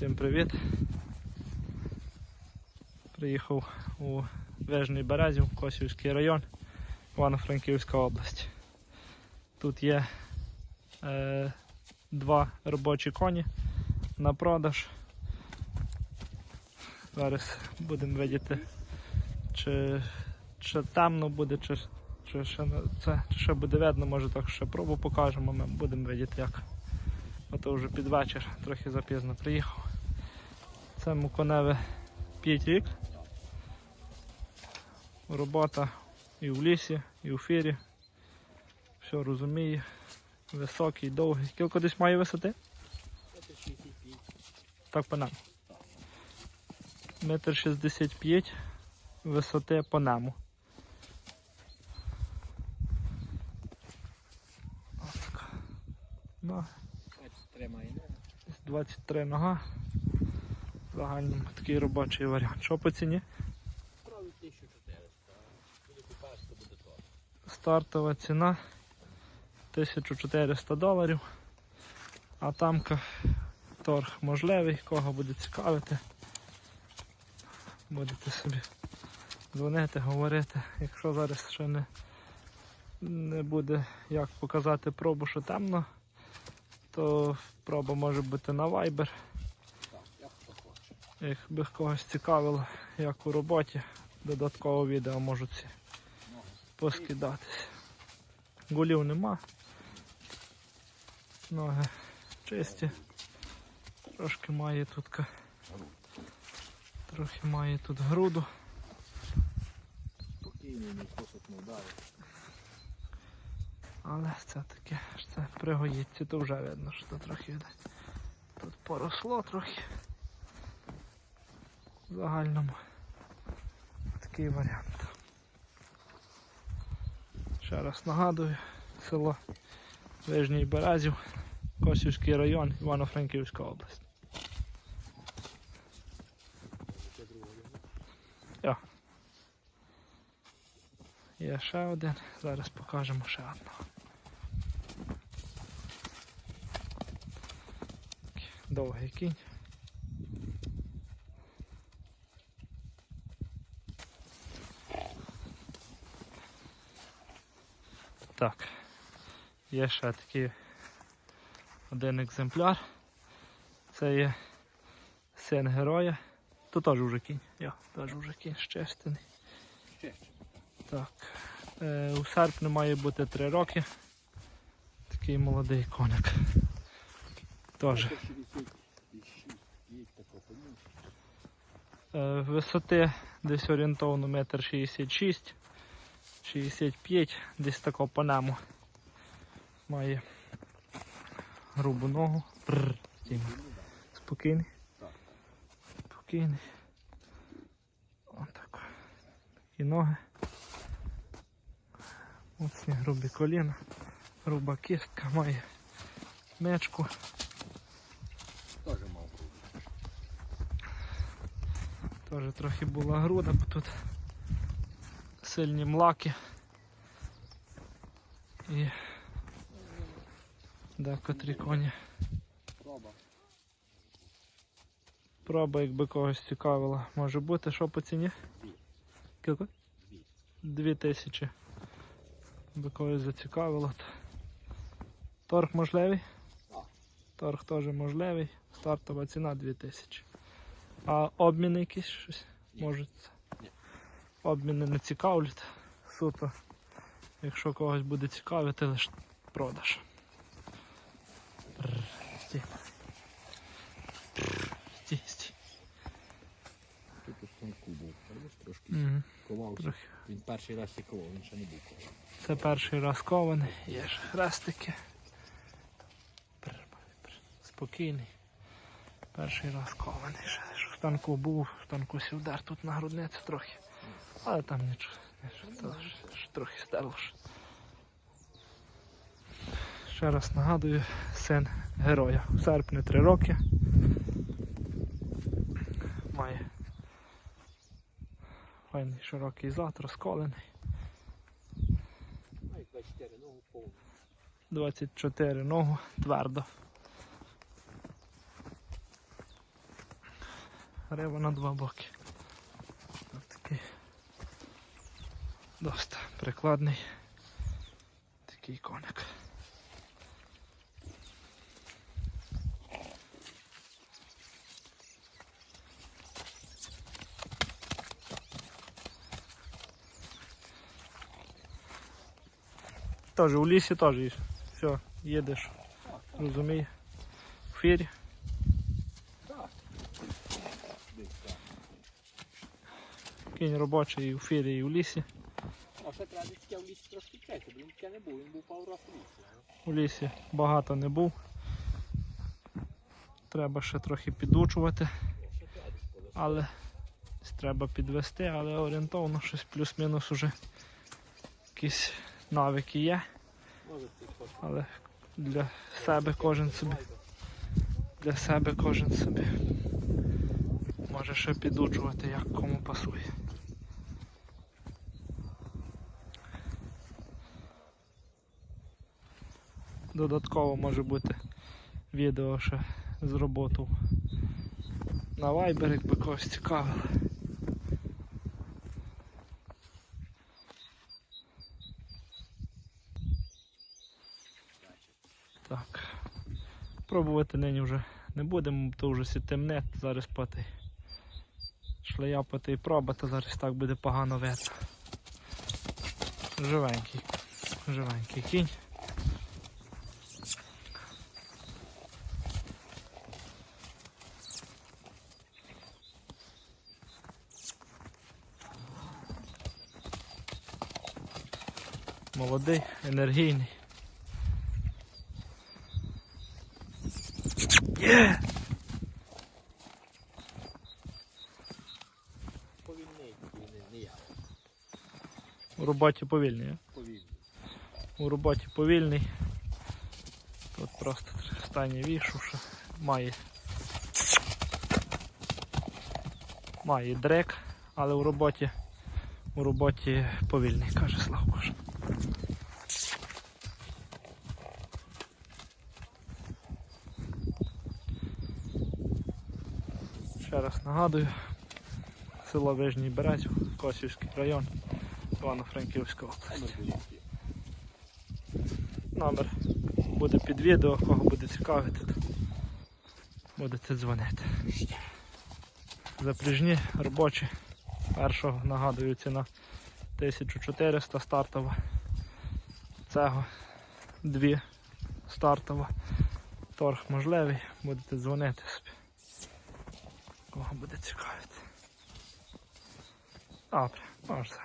Всім привіт. Приїхав у Вежний Березів, Косівський район, Івано-Франківська область. Тут є е, два робочі коні на продаж. Зараз будемо видіти, чи, чи темно буде, чи, чи, ще, це, чи ще буде видно, може так ще пробу покажемо, ми будемо видіти як. Ото вже під вечір, трохи запізно приїхав. Це коневе 5 рік. Робота і в лісі, і в фірі. Все розуміє. Високий, довгий. Скільки десь має висоти? Так по нам. Метр шістдесят п'ять висоти по. Отак. Ну, Тримай. Десь 23 нога. Загальному такий робочий варіант. Що по ціні? Правда 1400. Буде купаш, то буде то. Стартова ціна 1400 доларів. А тамка торг можливий, кого буде цікавити. Будете собі дзвонити, говорити. Якщо зараз ще не, не буде як показати пробу, що темно, то проба може бути на Viber. Так, як хто хоче. Якби когось цікавило, як у роботі, додатково відео можу ці Ноги. поскидатись. Гулів нема. Ноги чисті. Трошки має тут трохи має тут груду. Спокійний, не вдарить. Але це таке, це пригоїться, то вже видно, що тут трохи видать. Тут поросло трохи. Загальному такий варіант. Ще раз нагадую, село Вижній Березів, Косівський район, Івано-Франківська область. Є ще один, зараз покажемо ще одного. Довгий кінь. Так. Є ще такий один екземпляр. Це є син героя. То теж уже кінь. Я теж уже кінь щестений. Так. Е, у серпні має бути 3 роки. Такий молодий коник. Теж. 66. Їдь тако поміж. Е, висоти десь орієнтовно метр 66, 65, десь тако по нему. Має грубу ногу. Пррр, стійно. Спокійний. Спокійний. Отак. Такі ноги. Оці грубі коліна. Груба кістка має мечку. Теж мав бути. Теж трохи була груда, бо тут сильні млаки. І декотрі коні. Проба. Проба, якби когось цікавила, може бути, що по ціні? Дві. Дві. Тисячі. Якби когось зацікавило. То... Торг можливий? Так. Торг теж можливий. Стартова ціна 2000. А обміни якісь щось Ні. можуть? Обміни не цікавлять. Суто. Якщо когось буде цікавити, лише продаж. Стій. Стій, стій. Тут у станку був. Трошки Мгм, ковався. Він перший раз і ковав, він ще не був ковав. Це перший раз кований, є ж хрестики. Спокійний. Перший раз кований. Станку був, в станку сівдар, тут на грудниці трохи. Але там нічого. трохи стерло. Ще раз нагадую, син героя. В серпні 3 роки. Має файний широкий зад, розколений. Ну і 24 ногу повну. 24 ногу твердо. грива на два боки. Ось такий. Доста прикладний. Такий коник. Теж у лісі теж їш. Все, їдеш. Розумій. В фірі. Кінь робочий і у фірі, і у лісі. Ще в лісі трошки чекати, бо він не був, він був пару разів в лісі. У лісі багато не був. Треба ще трохи підучувати, але треба підвести, але орієнтовно щось плюс-мінус уже якісь навики є, але для себе кожен собі. Для себе кожен собі. Може ще підучувати, як кому пасує. Додатково може бути відео ще з роботу на Viber, якби когось цікавило. Так. Пробувати нині вже не будемо, то вже сі темне, зараз поти. Шлеяпати і пробати, зараз так буде погано видно. Живенький. Живенький кінь. Молодий, енергійний. Є! Повільний, не, я. У роботі повільний. а? Повільний. У роботі повільний. Тут просто останнє вішу, що має. Має дрек, але у роботі у роботі повільний, каже Славко. Ще раз нагадую, село Вижній Березів, Косівський район, Івано-Франківська область. Номер буде під відео, кого буде цікавити, будете дзвонити. Запряжні робочі. Першого нагадую ціна 1400 стартова. Цього 2 стартова. Торг можливий, будете дзвонити собі. Кого буде цікавити. Добре, можна.